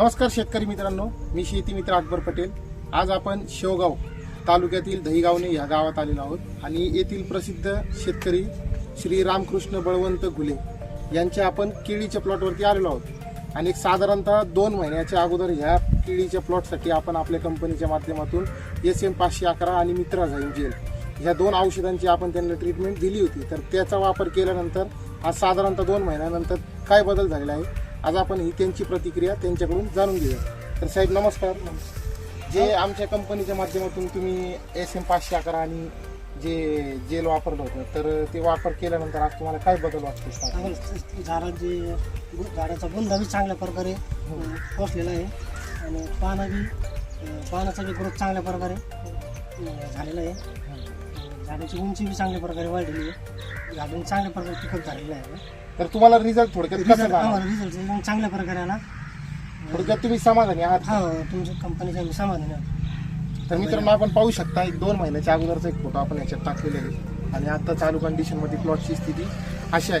नमस्कार शेतकरी मित्रांनो मी शेती मित्र अकबर पटेल. आज आपण शेवगाव तालुक्यातील दहीगावणे या गावात आलेलो आहोत आणि येथील प्रसिद्ध शेतकरी श्री रामकृष्ण बळवंत घुले यांच्या आपण केळीच्या प्लॉटवरती आलेलो आहोत. आणि एक साधारणतः दोन महिन्याच्या अगोदर ह्या केळीच्या प्लॉटसाठी आपण आपल्या कंपनीच्या माध्यमातून एस एम पाचशे अकरा आणि मित्रा झाईन जेल ह्या दोन औषधांची आपण त्यांना ट्रीटमेंट दिली होती. तर त्याचा वापर केल्यानंतर आज साधारणतः दोन महिन्यानंतर काय बदल झालेला आहे? आज आपण ही त्यांची प्रतिक्रिया त्यांच्याकडून जाणून घेऊया. तर साहेब नमस्कार. जे आमच्या कंपनीच्या माध्यमातून तुम्ही एस एम पाचशे अकरा आणि जे जेल वापरलं होतं तर ते वापर केल्यानंतर आज तुम्हाला काय बदल वाटतो झाडांची झाडाचा बुंदा बी चांगल्या प्रकारे पोचलेला आहे. आणि पानं बी पानाचा बी ग्रोथ चांगल्या प्रकारे झालेला आहे. झाडाची उंची बी चांगल्या प्रकारे वाढलेली आहे. झाडांनी चांगल्या प्रकारे पिकअप झालेलं आहे. तर तुम्हाला रिझल्ट थोडक्यात कसं रिझल्ट झाला रिझल्ट एकदम चांगल्या प्रकारे आला. थोडक्यात तुम्ही समाधानी आहात हा तुमच्या कंपनीच्या मी समाधानी आहे. तर मित्रांनो आपण पाहू शकता एक दोन महिन्याच्या अगोदरचा एक फोटो आपण याच्यात टाकलेला आहे. आणि आता चालू कंडिशनमध्ये प्लॉटची स्थिती अशी आहे.